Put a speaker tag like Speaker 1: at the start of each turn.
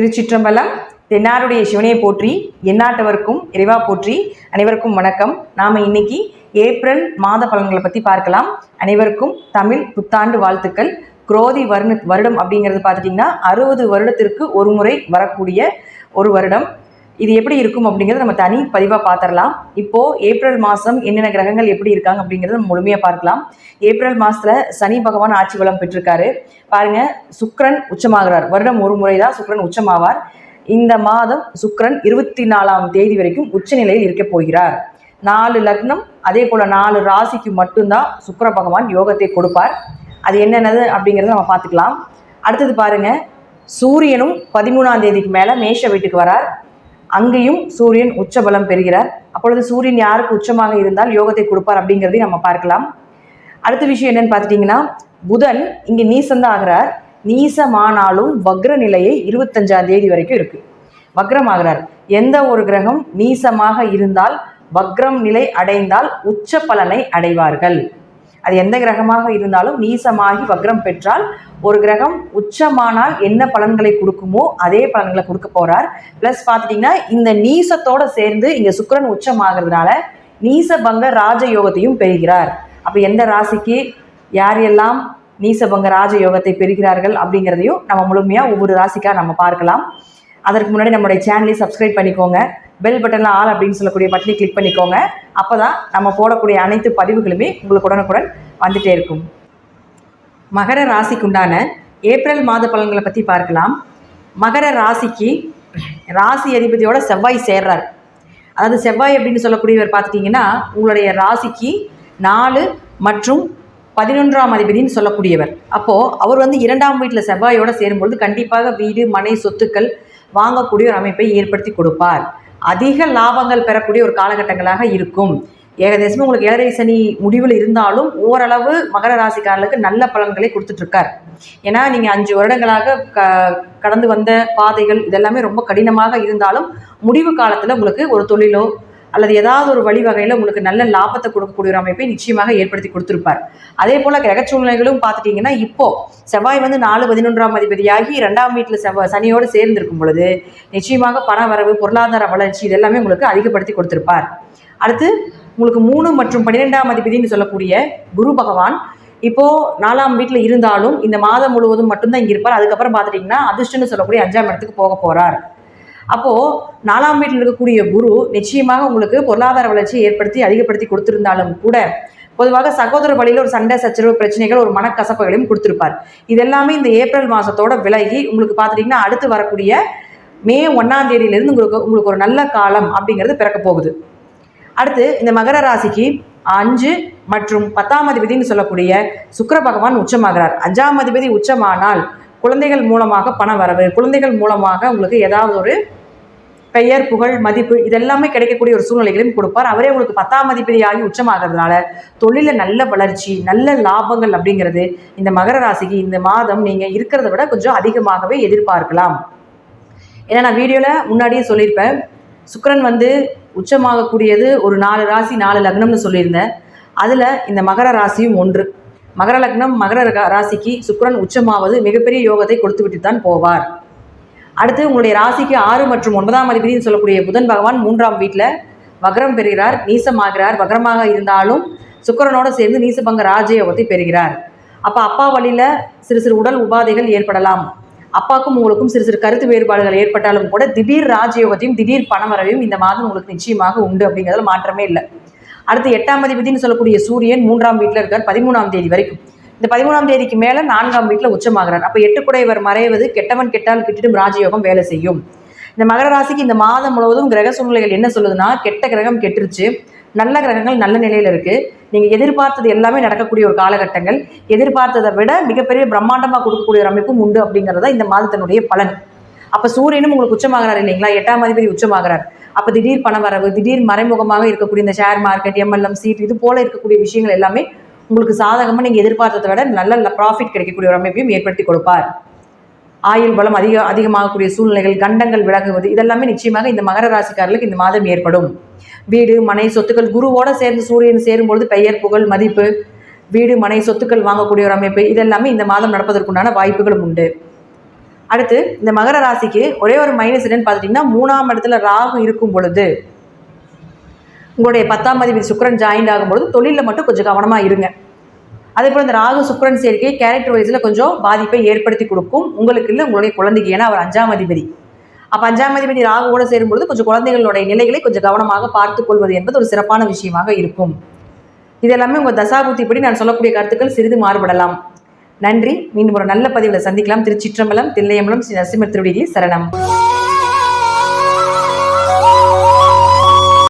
Speaker 1: திருச்சிற்றம்பலம் தென்னாருடைய சிவனையை போற்றி எந்நாட்டவருக்கும் இறைவா போற்றி. அனைவருக்கும் வணக்கம். நாம் இன்னைக்கு ஏப்ரல் மாத பலன்களை பற்றி பார்க்கலாம். அனைவருக்கும் தமிழ் புத்தாண்டு வாழ்த்துக்கள். குரோதி வருண வருடம் அப்படிங்கிறது பார்த்துட்டிங்கன்னா அறுபது வருடத்திற்கு ஒரு முறை வரக்கூடிய ஒரு வருடம். இது எப்படி இருக்கும் அப்படிங்கிறத நம்ம தனி பதிவாக பார்த்துடலாம் இப்போது ஏப்ரல் மாதம் என்னென்ன கிரகங்கள் எப்படி இருக்காங்க அப்படிங்கிறத நம்ம முழுமையாக பார்க்கலாம். ஏப்ரல் மாதத்தில் சனி பகவான் ஆட்சி பலம் பெற்றிருக்காரு. பாருங்கள் சுக்ரன் உச்சமாகிறார். வருடம் ஒரு முறை தான் சுக்ரன் உச்சமாவார். இந்த மாதம் சுக்ரன் இருபத்தி நாலாம் தேதி வரைக்கும் உச்சநிலையில் இருக்க போகிறார். நாலு லக்னம் அதே போல் நாலு ராசிக்கு மட்டும்தான் சுக்கர பகவான் யோகத்தை கொடுப்பார். அது என்னென்னது அப்படிங்கிறத நம்ம பார்த்துக்கலாம். அடுத்தது பாருங்கள் சூரியனும் பதிமூணாம் தேதிக்கு மேலே மேஷ வீட்டுக்கு வரார். அங்கேயும் சூரியன் உச்சபலம் பெறுகிறார். அப்பொழுது சூரியன் யாருக்கு உச்சமாக இருந்தால் யோகத்தை கொடுப்பார் அப்படிங்கிறதையும் நம்ம பார்க்கலாம். அடுத்த விஷயம் என்னன்னு பார்த்துட்டிங்கன்னா புதன் இங்கே நீசந்தான் ஆகிறார் நீசமானாலும் வக்ர நிலையை இருபத்தஞ்சாம் தேதி வரைக்கும் இருக்கு. வக்ரம் ஆகிறார் எந்த ஒரு கிரகம் நீசமாக இருந்தால் வக்ரம் நிலை அடைந்தால் உச்ச பலனை அடைவார்கள். அது எந்த கிரகமாக இருந்தாலும் நீசமாகி வக்ரம் பெற்றால் ஒரு கிரகம் உச்சமானால் என்ன பலன்களை கொடுக்குமோ அதே பலன்களை கொடுக்க போறார். ப்ளஸ் பார்த்துட்டிங்கன்னா இந்த நீசத்தோட சேர்ந்து இங்கே சுக்கிரன் உச்சமாகிறதுனால நீசபங்க ராஜயோகத்தையும் பெறுகிறார். அப்போ எந்த ராசிக்கு யார் எல்லாம் நீசபங்க ராஜயோகத்தை பெறுகிறார்கள் அப்படிங்கிறதையும் நம்ம முழுமையாக ஒவ்வொரு ராசிக்காக நம்ம பார்க்கலாம். அதற்கு முன்னாடி நம்மளுடைய சேனலை சப்ஸ்கிரைப் பண்ணிக்கோங்க. பெல் பட்டனில் ஆல் அப்படின்னு சொல்லக்கூடிய பட்டனை கிளிக் பண்ணிக்கோங்க. அப்போ தான் நம்ம போடக்கூடிய அனைத்து பதிவுகளுமே உங்களுக்கு உடனுக்குடன் வந்துட்டே இருக்கும். மகர ராசிக்குண்டான ஏப்ரல் மாத பலன்களை பற்றி பார்க்கலாம். மகர ராசிக்கு ராசி அதிபதியோட செவ்வாய் சேர்றார். அதாவது செவ்வாய் அப்படின்னு சொல்லக்கூடியவர் பார்த்துட்டிங்கன்னா உங்களுடைய ராசிக்கு நாலு மற்றும் பதினொன்றாம் அதிபதினு சொல்லக்கூடியவர். அப்போது அவர் வந்து இரண்டாம் வீட்டில் செவ்வாயோடு சேரும்பொழுது கண்டிப்பாக வீடு மனை சொத்துக்கள் வாங்கக்கூடிய ஒரு அமைப்பை ஏற்படுத்தி கொடுப்பார். அதிக லாபங்கள் பெறக்கூடிய ஒரு காலகட்டங்களாக இருக்கும். ஏகதேசமும் உங்களுக்கு ஏழரை சனி முடிவில் இருந்தாலும் ஓரளவு மகர ராசிக்காரர்களுக்கு நல்ல பலன்களை கொடுத்துட்ருக்கார் ஏன்னா நீங்கள் அஞ்சு வருடங்களாக க கடந்து வந்த பாதைகள் இதெல்லாமே ரொம்ப கடினமாக இருந்தாலும் முடிவு காலத்தில் உங்களுக்கு ஒரு தொழிலோ அல்லது ஏதாவது ஒரு வழிவகையில் உங்களுக்கு நல்ல லாபத்தை கொடுக்கக்கூடிய ஒரு அமைப்பை நிச்சயமாக ஏற்படுத்தி கொடுத்துருப்பார். அதே போல் கிரக சூழ்நிலைகளும் பார்த்துட்டிங்கன்னா இப்போ செவ்வாய் வந்து நாலு பதினொன்றாம் அதிபதியாகி ரெண்டாம் வீட்டில் செவ்வாய் சனியோடு சேர்ந்திருக்கும் பொழுது நிச்சயமாக பண வரவு பொருளாதார வளர்ச்சி இதெல்லாமே உங்களுக்கு அதிகப்படுத்தி கொடுத்துருப்பார். அடுத்து உங்களுக்கு மூணு மற்றும் பன்னிரெண்டாம் அதிபதினு சொல்லக்கூடிய குரு பகவான் இப்போது நாலாம் வீட்டில் இருந்தாலும் இந்த மாதம் முழுவதும் மட்டும்தான் இங்கே இருப்பார். அதுக்கப்புறம் பார்த்துட்டிங்கன்னா அதிர்ஷ்டன்னு சொல்லக்கூடிய அஞ்சாம் இடத்துக்கு போக போகிறார் அப்போது நாலாம் வீட்டில் இருக்கக்கூடிய குரு நிச்சயமாக உங்களுக்கு பொருளாதார வளர்ச்சியை ஏற்படுத்தி அதிகப்படுத்தி கொடுத்திருந்தாலும் கூட பொதுவாக சகோதர வழியில் ஒரு சண்டை சச்சரவு பிரச்சனைகள் ஒரு மனக்கசப்புகளையும் கொடுத்துருப்பார். இதெல்லாமே இந்த ஏப்ரல் மாதத்தோட விலகி உங்களுக்கு பார்த்துட்டிங்கன்னா அடுத்து வரக்கூடிய மே ஒன்றாம் தேதியிலிருந்து உங்களுக்கு உங்களுக்கு ஒரு நல்ல காலம் அப்படிங்கிறது பிறக்க போகுது. அடுத்து இந்த மகர ராசிக்கு அஞ்சு மற்றும் பத்தாம் அதிபதினு சொல்லக்கூடிய சுக்கர பகவான் உச்சமாகிறார். அஞ்சாம் அதிபதி உச்சமானால் குழந்தைகள் மூலமாக பண வரவு குழந்தைகள் மூலமாக உங்களுக்கு ஏதாவது ஒரு பெயர் புகழ் மதிப்பு இதெல்லாமே கிடைக்கக்கூடிய ஒரு சூழ்நிலைகளையும் கொடுப்பார். அவரே உங்களுக்கு பத்தாம் மதிப்பதியாகி உச்சமாகிறதுனால தொழிலில் நல்ல வளர்ச்சி நல்ல லாபங்கள் அப்படிங்கிறது இந்த மகர ராசிக்கு இந்த மாதம் நீங்கள் இருக்கிறத விட கொஞ்சம் அதிகமாகவே எதிர்பார்க்கலாம். ஏன்னா நான் வீடியோவில் முன்னாடியே சொல்லியிருப்பேன். சுக்கரன் வந்து உச்சமாகக்கூடியது ஒரு நாலு ராசி நாலு லக்னம்னு சொல்லியிருந்தேன். அதில் இந்த மகர ராசியும் ஒன்று. மகர லக்னம் மகர ராசிக்கு சுக்கரன் உச்சமாவது மிகப்பெரிய யோகத்தை கொடுத்து விட்டு தான் போவார். அடுத்து உங்களுடைய ராசிக்கு ஆறு மற்றும் ஒன்பதாம் அதிபதினு சொல்லக்கூடிய புதன் பகவான் மூன்றாம் வீட்டில் வக்ரம் பெறுகிறார் நீசமாகிறார். வக்ரமாக இருந்தாலும் சுக்கிரனோடு சேர்ந்து நீசபங்க ராஜயோகத்தை பெறுகிறார். அப்போ அப்பா வழியில் சிறு சிறு உடல் உபாதைகள் ஏற்படலாம். அப்பாவுக்கும் உங்களுக்கும் சிறு சிறு கருத்து வேறுபாடுகள் ஏற்பட்டாலும் கூட திடீர் ராஜயோகத்தையும் திடீர் பணவரவையும் இந்த மாதம் உங்களுக்கு நிச்சயமாக உண்டு அப்படிங்கிறதுல மாற்றமே இல்லை. அடுத்து எட்டாம் அதிபதினு சொல்லக்கூடிய சூரியன் மூன்றாம் வீட்டில் இருக்கார் பதிமூணாம் தேதி வரைக்கும். இந்த பதிமூணாம் தேதிக்கு மேலே நான்காம் வீட்டில் உச்சமாகிறார். அப்போ எட்டு குடையவர் மறைவது கெட்டவன் கெட்டால் கிட்டிடும் ராஜயோகம் வேலை செய்யும். இந்த மகர ராசிக்கு இந்த மாதம் முழுவதும் கிரக சூழ்நிலைகள் என்ன சொல்லுதுன்னா கெட்ட கிரகம் கெட்டுருச்சு. நல்ல கிரகங்கள் நல்ல நிலையில் இருக்குது நீங்கள் எதிர்பார்த்தது எல்லாமே நடக்கக்கூடிய ஒரு காலகட்டங்கள். எதிர்பார்த்ததை விட மிகப்பெரிய பிரம்மாண்டமாக கொடுக்கக்கூடிய ஒரு அமைப்பும் உண்டு அப்படிங்கிறது தான் இந்த மாதத்தினுடைய பலன். அப்போ சூரியனும் உங்களுக்கு உச்சமாகிறார் இல்லைங்களா? எட்டாம் அதிபதி உச்சமாகிறார். அப்போ திடீர் பணவரவு திடீர் மறைமுகமாக இருக்கக்கூடிய இந்த ஷேர் மார்க்கெட் எம்எல்எம் சீட் இது போல இருக்கக்கூடிய விஷயங்கள் எல்லாமே உங்களுக்கு சாதகமாக நீங்கள் எதிர்பார்த்ததை விட நல்ல ப்ராஃபிட் கிடைக்கக்கூடிய ஒரு அமைப்பையும் ஏற்படுத்தி கொடுப்பார். ஆயுள் பலம் அதிக அதிகமாகக்கூடிய சூழ்நிலைகள் கண்டங்கள் விலகுவது இதெல்லாமே நிச்சயமாக இந்த மகர ராசிக்காரர்களுக்கு இந்த மாதம் ஏற்படும். வீடு மனை சொத்துக்கள் குருவோட சேர்ந்து சூரியன் சேரும்பொழுது பெயர் புகழ் மதிப்பு வீடு மனை சொத்துக்கள் வாங்கக்கூடிய ஒரு அமைப்பு இதெல்லாமே இந்த மாதம் நடப்பதற்குண்டான வாய்ப்புகளும் உண்டு. அடுத்து இந்த மகர ராசிக்கு ஒரே ஒரு மைனஸ் என்னன்னு பார்த்துட்டிங்கன்னா மூணாம் இடத்துல ராகு இருக்கும் பொழுது உங்களுடைய பத்தாம் அதிபதி சுக்கரன் ஜாயின் ஆகும்போது தொழிலில் மட்டும் கொஞ்சம் கவனமாக இருங்க. அதே போல் இந்த ராகு சுக்கிரன் சேர்க்கை கேரக்டர் வைஸில் கொஞ்சம் பாதிப்பை ஏற்படுத்தி கொடுக்கும். உங்களுக்கு இல்லை உங்களுடைய குழந்தைக்கு. ஏன்னா அவர் அஞ்சாம் அதிபதி. அப்போ அஞ்சாம் அதிபதி ராகுவோட சேரும்பொழுது கொஞ்சம் குழந்தைகளுடைய நிலைகளை கொஞ்சம் கவனமாக பார்த்துக்கொள்வது என்பது ஒரு சிறப்பான விஷயமாக இருக்கும். இது எல்லாமே உங்கள் தசாபுத்திப்படி நான் சொல்லக்கூடிய கருத்துக்கள் சிறிது மாறுபடலாம். நன்றி. மீண்டும் ஒரு நல்ல பதிவில் சந்திக்கலாம். திருச்சிற்றம்பலம் தில்லையம்பலம் ஸ்ரீ நரசிம்மத்திருடிகி சரணம்.